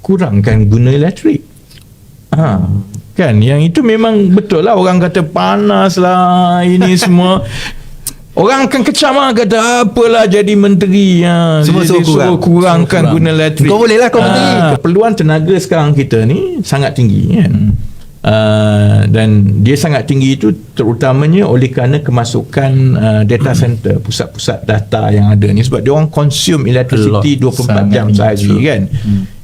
kurangkan guna elektrik. Ha, kan yang itu memang betul lah orang kata panas lah ini semua Orang akan kecam lah kata apalah jadi menteri ha. Semua Dia- suruh kurang. kurangkan Suruh kurang. guna elektrik. Kau boleh lah kau menteri. Ah, Keperluan tenaga sekarang kita ni sangat tinggi kan. Uh, dan dia sangat tinggi itu terutamanya oleh kerana kemasukan uh, data center pusat-pusat data yang ada ni sebab dia orang consume electricity A lot. 24 Sangat jam sehari true. kan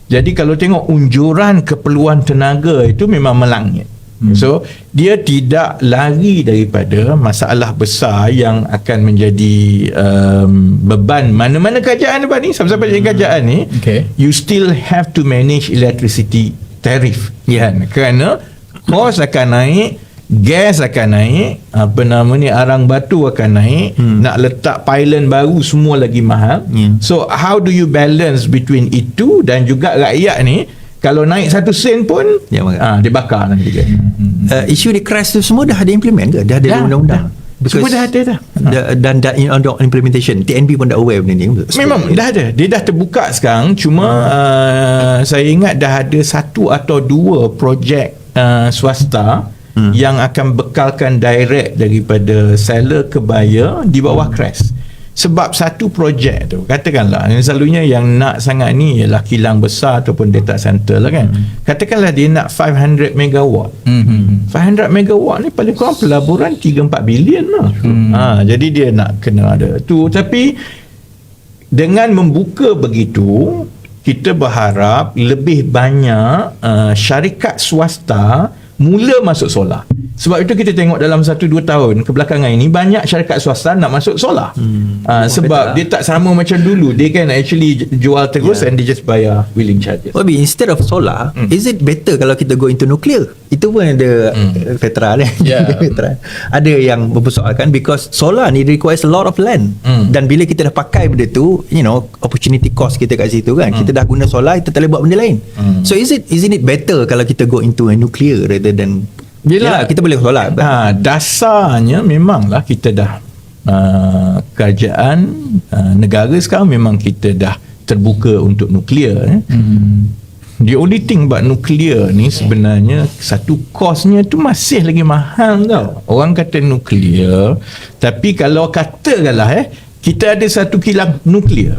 jadi kalau tengok unjuran keperluan tenaga itu memang melangit. So dia tidak lari daripada masalah besar yang akan menjadi um, beban mana-mana kerajaan apa ni sampai-sampai jadi kerajaan ni Okay. you still have to manage electricity tariff. Kan kerana kos akan naik gas akan naik apa nama ni arang batu akan naik hmm. nak letak pylon baru semua lagi mahal Ya. so how do you balance between itu dan juga rakyat ni kalau naik satu sen pun Ya, ah, dia bakar nanti kan Uh, isu di crash tu semua dah ada implement ke? Dah ada Dah, undang-undang? dah. Semua dah ada dah. Da- Dan dah in under implementation. TNB pun dah aware benda ni. Memang dah ada. Dia dah terbuka sekarang. Cuma uh, saya ingat dah ada satu atau dua projek uh, swasta hmm. yang akan bekalkan direct daripada seller ke buyer di bawah crash. Sebab satu projek tu katakanlah yang selalunya yang nak sangat ni ialah kilang besar ataupun data center lah kan. Katakanlah dia nak 500 megawatt. Hmm. 500 megawatt ni paling kurang pelaburan 3-4 bilion lah. Hmm. Ha, jadi dia nak kena ada tu. Tapi dengan membuka begitu, kita berharap lebih banyak uh, syarikat swasta mula masuk solar. Sebab itu kita tengok dalam 1-2 tahun kebelakangan ini banyak syarikat swasta nak masuk solar. Hmm. Uh, sebab betul lah. dia tak sama macam dulu. Dia kan actually jual terus yeah. and they just bayar willing charges. Wabi, instead of solar, Hmm. is it better kalau kita go into nuclear? Itu pun ada hmm. veteran eh. Yeah. veteran. Ada yang mempersoalkan because solar ni requires a lot of land. Hmm. Dan bila kita dah pakai benda tu, you know, opportunity cost kita kat situ kan. Kita dah guna solar, kita tak boleh buat benda lain. Hmm. So is it isn't it better kalau kita go into a nuclear rather than Yelah. kita boleh solar. Ha, dasarnya memanglah kita dah uh, kerajaan uh, negara sekarang memang kita dah terbuka untuk nuklear eh. Hmm. The only thing about nuklear ni sebenarnya satu kosnya tu masih lagi mahal tau. Orang kata nuklear tapi kalau katakanlah eh kita ada satu kilang nuklear.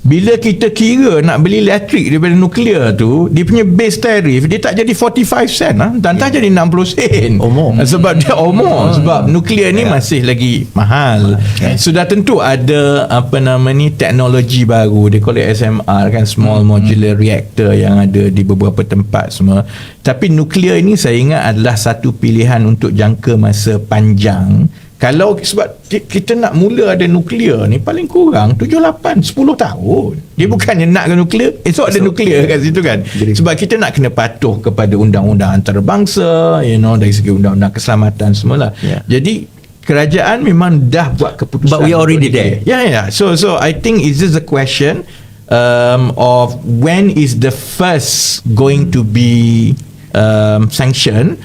Bila kita kira nak beli elektrik daripada nuklear tu, dia punya base tariff dia tak jadi 45 sen ah, dan tak jadi 60 sen. More. Sebab dia oh more sebab nuklear ni masih lagi mahal. Sudah tentu ada apa nama ni teknologi baru dia call it SMR kan small modular reactor yang ada di beberapa tempat semua. Tapi nuklear ini saya ingat adalah satu pilihan untuk jangka masa panjang. Kalau sebab ki- kita nak mula ada nuklear ni paling kurang 7 8 10 tahun. Dia bukannya nak ke nuklear, esok ada nuklear kat situ kan. Sebab kita nak kena patuh kepada undang-undang antarabangsa, you know dari segi undang-undang keselamatan semualah. Yeah. Jadi kerajaan memang dah buat keputusan. But we already there. declare. Yeah, yeah. So so I think it's just a question um, of when is the first going to be um, sanctioned.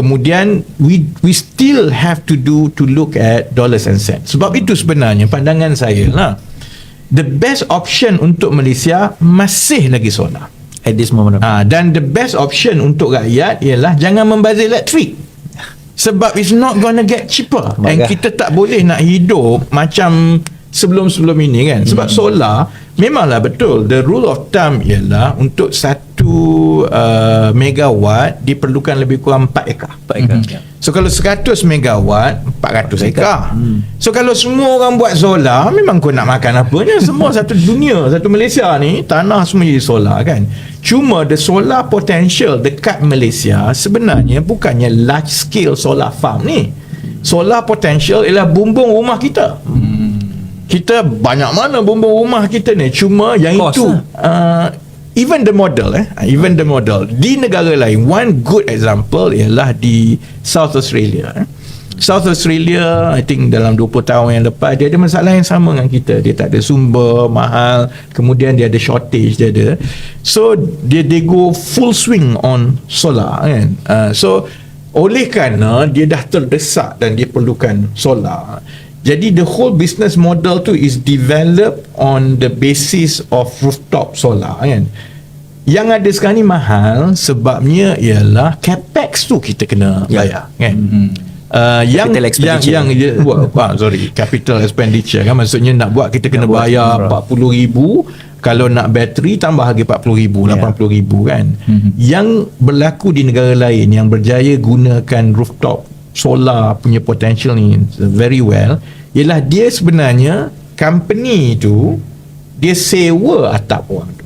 Kemudian we we still have to do to look at dollars and cents. Sebab itu sebenarnya pandangan saya lah. The best option untuk Malaysia masih lagi solar. At this moment Ah, dan the best option untuk rakyat ialah jangan membazir elektrik. Sebab it's not gonna get cheaper. And Maka- kita tak boleh nak hidup macam sebelum-sebelum ini kan. Sebab Hmm. solar memanglah betul. The rule of thumb ialah untuk satu uh, megawatt diperlukan lebih kurang 4 ekar. 4 ekar. So kalau 100 megawatt 400 ekar. Hmm. So kalau semua orang buat solar memang kau nak makan apanya semua satu dunia satu Malaysia ni tanah semua jadi solar kan. Cuma the solar potential dekat Malaysia sebenarnya bukannya large scale solar farm ni. Solar potential ialah bumbung rumah kita. Kita banyak mana bumbung rumah kita ni cuma yang Cost itu lah. uh, even the model eh? Even the model. Di negara lain one good example ialah di South Australia eh. South Australia I think dalam 20 tahun yang lepas dia ada masalah yang sama dengan kita. Dia tak ada sumber mahal. Kemudian dia ada shortage dia ada. So dia they go full swing on solar kan? Uh, so oleh kerana dia dah terdesak dan dia perlukan solar jadi the whole business model tu is developed on the basis of rooftop solar kan? Yang ada sekarang ni mahal sebabnya ialah capex tu kita kena Ya. bayar kan? Uh, yang yang yang buat ah, sorry capital expenditure kan? Maksudnya nak buat kita kena Nak buat, bayar murah. 40,000 kalau nak bateri tambah harga 40,000 Ya. 80,000 kan? Yang berlaku di negara lain yang berjaya gunakan rooftop solar punya potential ni very well ialah dia sebenarnya company tu dia sewa atap orang tu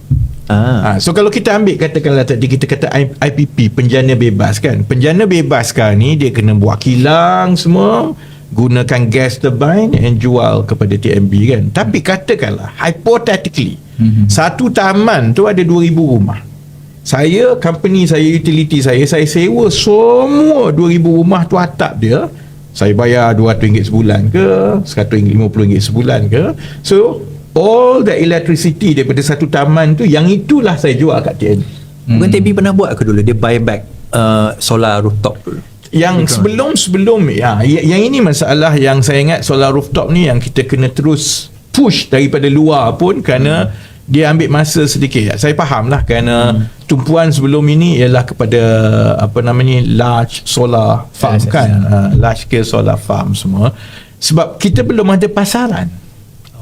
Ah. Ha, so kalau kita ambil katakanlah tadi kita kata IPP penjana bebas kan. Penjana bebas sekarang ni dia kena buat kilang semua gunakan gas turbine and jual kepada TMB kan. Tapi katakanlah hypothetically satu taman tu ada 2000 rumah. Saya company saya utility saya saya sewa semua 2000 rumah tu atap dia. Saya bayar RM200 sebulan ke RM150 sebulan ke. So all the electricity daripada satu taman tu yang itulah saya jual kat TNB Bukan TB pernah buat ke dulu? Dia buy back uh, solar rooftop dulu. yang sebelum sebelum ya yang ini masalah yang saya ingat solar rooftop ni yang kita kena terus push daripada luar pun kerana dia ambil masa sedikit. Saya faham lah kerana tumpuan sebelum ini ialah kepada apa namanya large solar farm Yes, yes, kan? Uh, large scale solar farm semua. Sebab kita belum ada pasaran.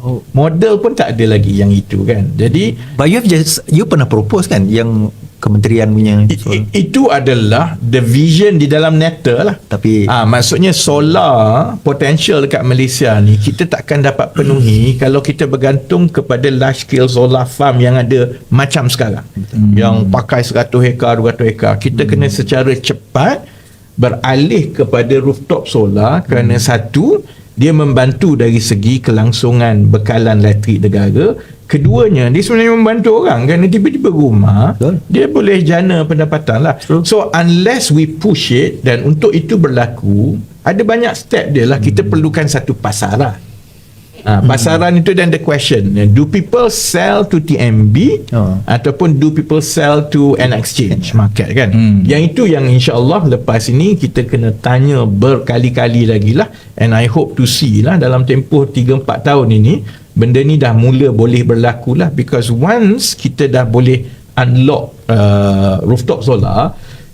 Oh. model pun tak ada lagi yang itu kan? Jadi But you have just you pernah propose kan yang kementerian punya solar. i- itu adalah the vision di dalam neta lah. Tapi- ah maksudnya solar potential dekat Malaysia ni kita takkan dapat penuhi kalau kita bergantung kepada large scale solar farm yang ada macam sekarang. Yang pakai 100 hektar 200 hektar. Kita kena secara cepat beralih kepada rooftop solar kerana satu dia membantu dari segi kelangsungan bekalan elektrik negara. Keduanya dia sebenarnya membantu orang kerana tiba-tiba rumah Betul. dia boleh jana pendapatan lah. True. so unless we push it dan untuk itu berlaku ada banyak step dia lah. Kita perlukan satu pasaran ha, pasaran itu then the question do people sell to TMB Oh. ataupun do people sell to an exchange market kan Hmm. yang itu yang insyaAllah lepas ini kita kena tanya berkali-kali lagi lah and I hope to see lah dalam tempoh 3-4 tahun ini benda ni dah mula boleh berlaku lah because once kita dah boleh unlock uh, rooftop solar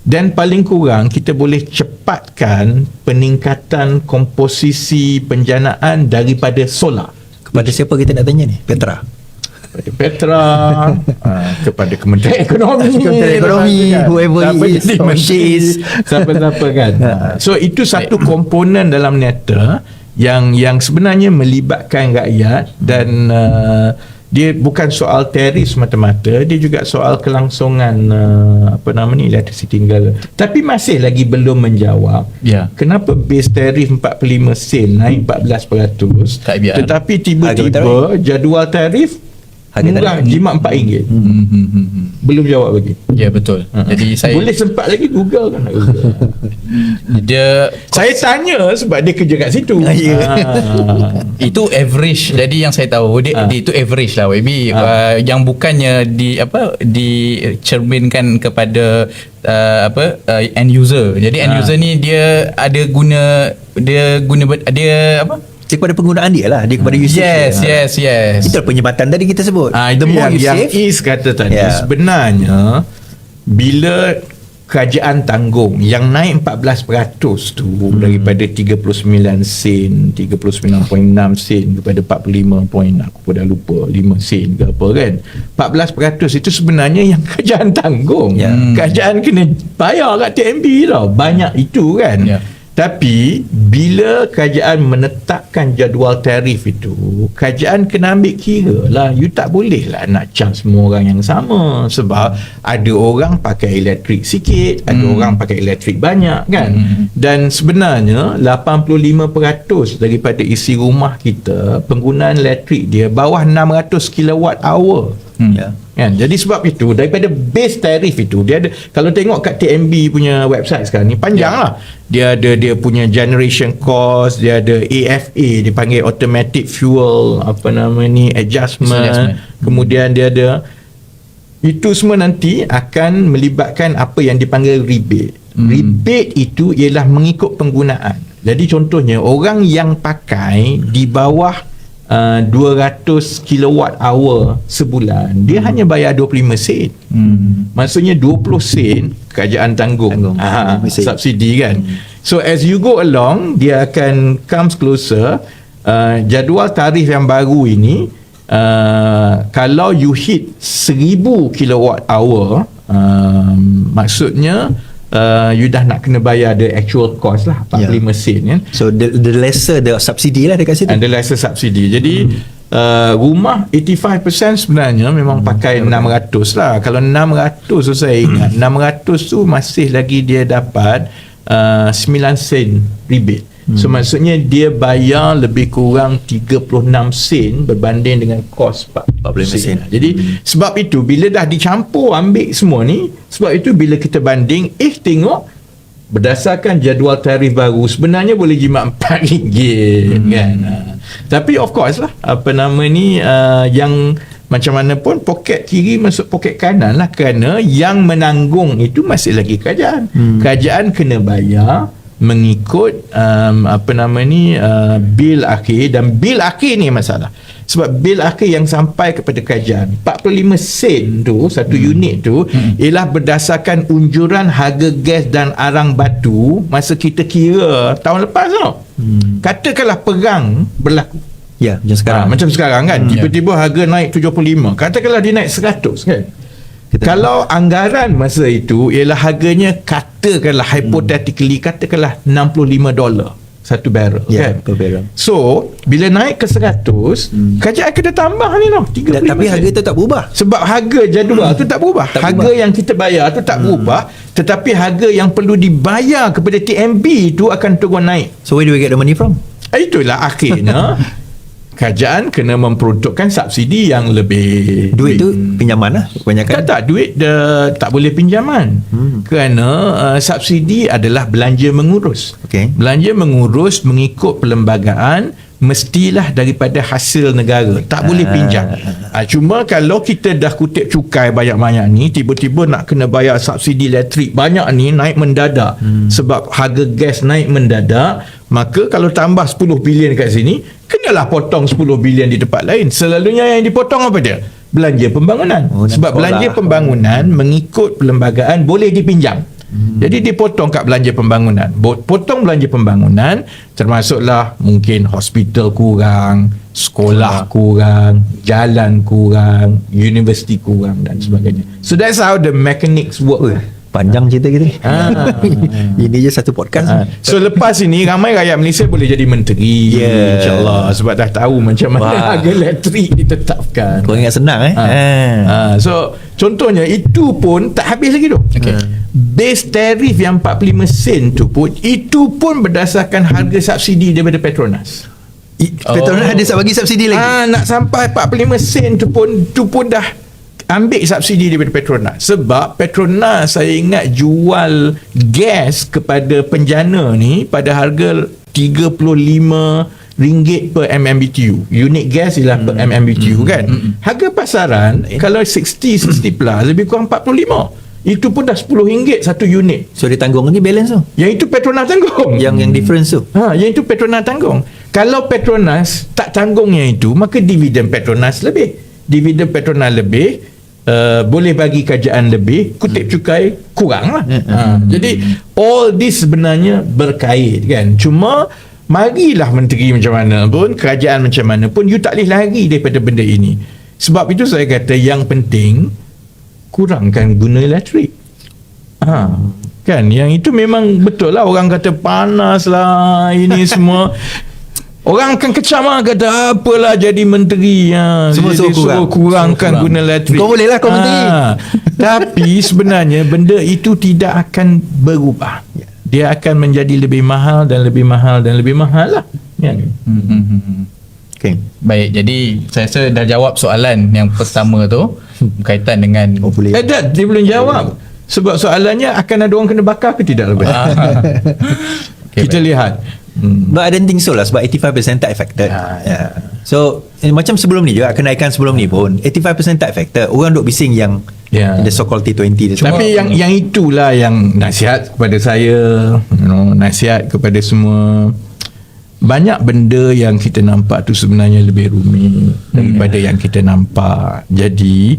dan paling kurang kita boleh cepatkan peningkatan komposisi penjanaan daripada solar. Kepada siapa kita nak tanya ni? Petra. kepada Petra. Uh, kepada Kementerian Ekonomi. Kementerian Ekonomi, whoever siapa it is, jadi or menteri, she is. siapa-siapa kan? Uh, so itu satu komponen dalam neta yang yang sebenarnya melibatkan rakyat dan uh, dia bukan soal tarif semata-mata dia juga soal kelangsungan uh, apa nama ni electricity negara tapi masih lagi belum menjawab Ya. kenapa base tarif 45 sen naik 14% Tak biar. tetapi tiba-tiba jadual tarif Harga murah tarif. jimat RM4 Hmm, hmm, hmm, hmm. belum jawab lagi Ya betul. Jadi saya boleh sempat lagi google kan nak google. dia saya tanya sebab dia kerja kat situ. Ah. itu average jadi yang saya tahu dia, Ah. dia itu average lah maybe uh, yang bukannya di apa dicerminkan kepada uh, apa uh, end user jadi end Ah. user ni dia ada guna dia guna dia apa Dia kepada penggunaan dia lah. Dia kepada usage yes dia. yes yes Itu penyebatan tadi kita sebut. Ah, The more yang, you yang save, Is kata tadi Ya. sebenarnya bila kerajaan tanggung yang naik 14% tu hmm. daripada 39 sen 39.6 sen kepada 45 point aku pun dah lupa 5 sen ke apa kan 14% itu sebenarnya yang kerajaan tanggung Ya. kerajaan kena bayar kat TMB tau banyak itu kan Ya. Tapi bila kerajaan menetapkan jadual tarif itu, kerajaan kena ambil kira lah. You tak boleh lah nak charge semua orang yang sama. Sebab ada orang pakai elektrik sikit, ada orang pakai elektrik banyak kan. Dan sebenarnya 85% daripada isi rumah kita, penggunaan elektrik dia bawah 600 kilowatt hour. Hmm. Ya. Kan? Jadi sebab itu daripada base tarif itu dia ada kalau tengok kat TMB punya website sekarang ni panjang Ya. lah. Dia ada dia punya generation cost, dia ada AFA dipanggil automatic fuel apa nama ni adjustment. Adjustment. Kemudian dia ada itu semua nanti akan melibatkan apa yang dipanggil rebate. Hmm. Rebate itu ialah mengikut penggunaan. Jadi contohnya orang yang pakai di bawah uh, 200 kilowatt hour sebulan dia hanya bayar 25 sen Hmm. maksudnya 20 sen kerajaan tanggung, Tanggung. Ah, 25 sen. subsidi kan so as you go along dia akan comes closer uh, jadual tarif yang baru ini uh, kalau you hit 1000 kilowatt hour um, maksudnya uh, you dah nak kena bayar the actual cost lah 45 Ya. sen kan So the, the lesser the subsidy lah dekat situ. and the lesser subsidy. Jadi uh, rumah 85% sebenarnya memang pakai 600 lah. Kalau 600 tu saya ingat 600 tu masih lagi dia dapat uh, 9 sen rebate. So maksudnya dia bayar lebih kurang 36 sen berbanding dengan kos 40 45 sen. Jadi sebab itu bila dah dicampur ambil semua ni, sebab itu bila kita banding eh tengok berdasarkan jadual tarif baru sebenarnya boleh jimat RM4 hmm. kan ha. tapi of course lah apa nama ni uh, yang macam mana pun poket kiri masuk poket kanan lah kerana yang menanggung itu masih lagi kerajaan hmm. kerajaan kena bayar mengikut um, apa nama ni uh, bil akhir dan bil akhir ni masalah sebab bil akhir yang sampai kepada kerajaan 45 sen tu satu hmm. unit tu hmm. ialah berdasarkan unjuran harga gas dan arang batu masa kita kira tahun lepas tau hmm. katakanlah perang berlaku Ya, macam sekarang. Ha, macam sekarang kan Hmm, tiba-tiba harga naik 75 katakanlah dia naik 100 kan Kita- kalau anggaran masa itu ialah harganya katakanlah hypothetically katakanlah 65 dolar satu barrel Ya, kan per barrel. so bila naik ke 100 hmm. kerajaan kena tambah ni tau 35 Dan, tapi harga tu tak berubah. sebab harga jadual tu tak berubah Tak harga berubah. yang kita bayar tu tak berubah tetapi harga yang perlu dibayar kepada TMB tu akan turun naik So where do we get the money from? itulah akhirnya kerajaan kena memperuntukkan subsidi yang lebih Duit tu pinjaman lah kebanyakan. tak tak duit dia tak boleh pinjaman hmm. kerana uh, subsidi adalah belanja mengurus Okey. belanja mengurus mengikut perlembagaan mestilah daripada hasil negara. Tak boleh pinjam. Uh, cuma kalau kita dah kutip cukai banyak-banyak ni tiba-tiba nak kena bayar subsidi elektrik banyak ni naik mendadak. Hmm. sebab harga gas naik mendadak maka kalau tambah 10 bilion kat sini kenalah potong 10 bilion di tempat lain. Selalunya yang dipotong apa dia? Belanja pembangunan. Oh, sebab sekolah. belanja pembangunan mengikut perlembagaan boleh dipinjam Hmm. Jadi dipotong kat belanja pembangunan. Potong belanja pembangunan termasuklah mungkin hospital kurang, sekolah kurang, jalan kurang, universiti kurang dan sebagainya. So that's how the mechanics work. Panjang cerita kita. Ah. Ini je satu podcast. Ha. So lepas ini ramai rakyat Malaysia boleh jadi menteri Yeah. insyaallah sebab dah tahu macam mana Wah. harga elektrik ditetapkan. Kau ingat senang eh? Ha. Ha. So contohnya itu pun tak habis lagi tu. Okay. Base tarif yang 45 sen tu pun itu pun berdasarkan harga subsidi daripada Petronas. I- Petronas Oh. ada bagi subsidi lagi. Ah nak sampai 45 sen tu pun tu pun dah ambil subsidi daripada Petronas. Sebab Petronas saya ingat jual gas kepada penjana ni pada harga 35 ringgit per MMBTU unit gas ialah per MMBTU kan? Harga pasaran kalau 60 60 plus lebih kurang 45 itu pun dah 10 ringgit satu unit So dia tanggung lagi balance tu. yang itu Petronas tanggung Yang yang difference tu. Ha, yang itu Petronas tanggung. Kalau Petronas tak tanggung yang itu, maka dividen Petronas lebih. Dividen Petronas lebih, uh, boleh bagi kerajaan lebih, kutip cukai kurang lah. Ha, jadi all this sebenarnya berkait kan. Cuma marilah menteri macam mana pun, kerajaan macam mana pun, you tak boleh lari daripada benda ini. Sebab itu saya kata yang penting kurangkan guna elektrik. Ha, kan yang itu memang betul lah orang kata panas lah ini semua Orang akan kecam lah kata apalah jadi menteri ha. Semua Jadi suruh kurang. kurangkan Suruh kurang. guna elektrik. Kau boleh lah kau menteri. Tapi sebenarnya benda itu tidak akan berubah. Dia akan menjadi lebih mahal dan lebih mahal dan lebih mahal lah. Hmm, hmm, hmm, hmm. Okay. Baik, jadi saya rasa dah jawab soalan yang pertama tu berkaitan dengan Oh boleh. Eh, Dad, dia belum jawab. Sebab soalannya akan ada orang kena bakar ke tidak lebih? Ah. Okay, Kita baik. lihat. Hmm. No, I don't think so lah sebab 85% tak affected. Ah, yeah. So, eh, macam sebelum ni juga, kenaikan sebelum ni pun, 85% tak affected. Orang duk bising yang Ya. the so-called T20 tu. Tapi yang yang itulah yang nasihat kepada saya, you know, nasihat kepada semua banyak benda yang kita nampak tu sebenarnya lebih rumit daripada yang kita nampak. Jadi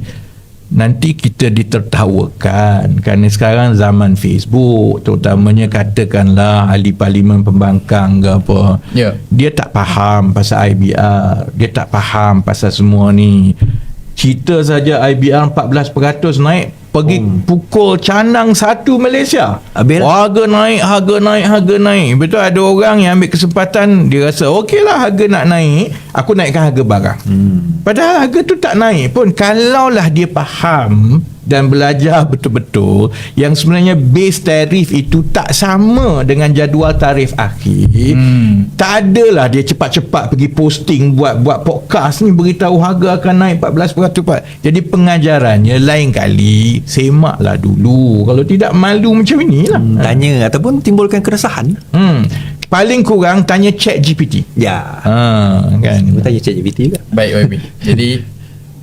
nanti kita ditertawakan kerana sekarang zaman Facebook terutamanya katakanlah ahli parlimen pembangkang ke apa Ya. dia tak faham pasal IBR dia tak faham pasal semua ni cerita saja IBR 14% naik pergi Hmm. pukul canang satu Malaysia Habis lah. harga naik harga naik harga naik betul ada orang yang ambil kesempatan dia rasa okey lah harga nak naik aku naikkan harga barang Hmm. Padahal harga tu tak naik pun Kalaulah dia faham dan belajar betul-betul yang sebenarnya base tarif itu tak sama dengan jadual tarif akhir Hmm. tak adalah dia cepat-cepat pergi posting buat buat podcast ni beritahu harga akan naik 14% Pak. jadi pengajarannya lain kali semaklah dulu kalau tidak malu macam inilah Hmm, Tanya ataupun timbulkan keresahan. hmm. paling kurang tanya chat GPT Ya. ha, kan Kita tanya ChatGPT juga. Baik YB. Jadi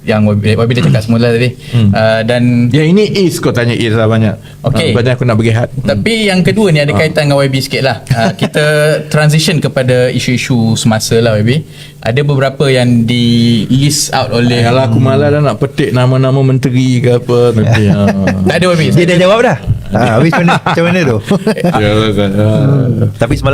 yang YB, dah cakap semula tadi. Hmm. Uh, dan Ya ini is kau tanya is lah banyak. Okey. Ha, Lepas aku nak bagi hat. Tapi yang kedua ni ada kaitan dengan YB sikit lah. Uh, kita transition kepada isu-isu semasa lah YB. Ada beberapa yang di list out oleh Kalau aku malah dah nak petik nama-nama menteri ke apa nanti. ha. Tak ada YB. Dia dah jawab dah. Ha, habis macam mana, macam mana tu? Ha. Tapi semalam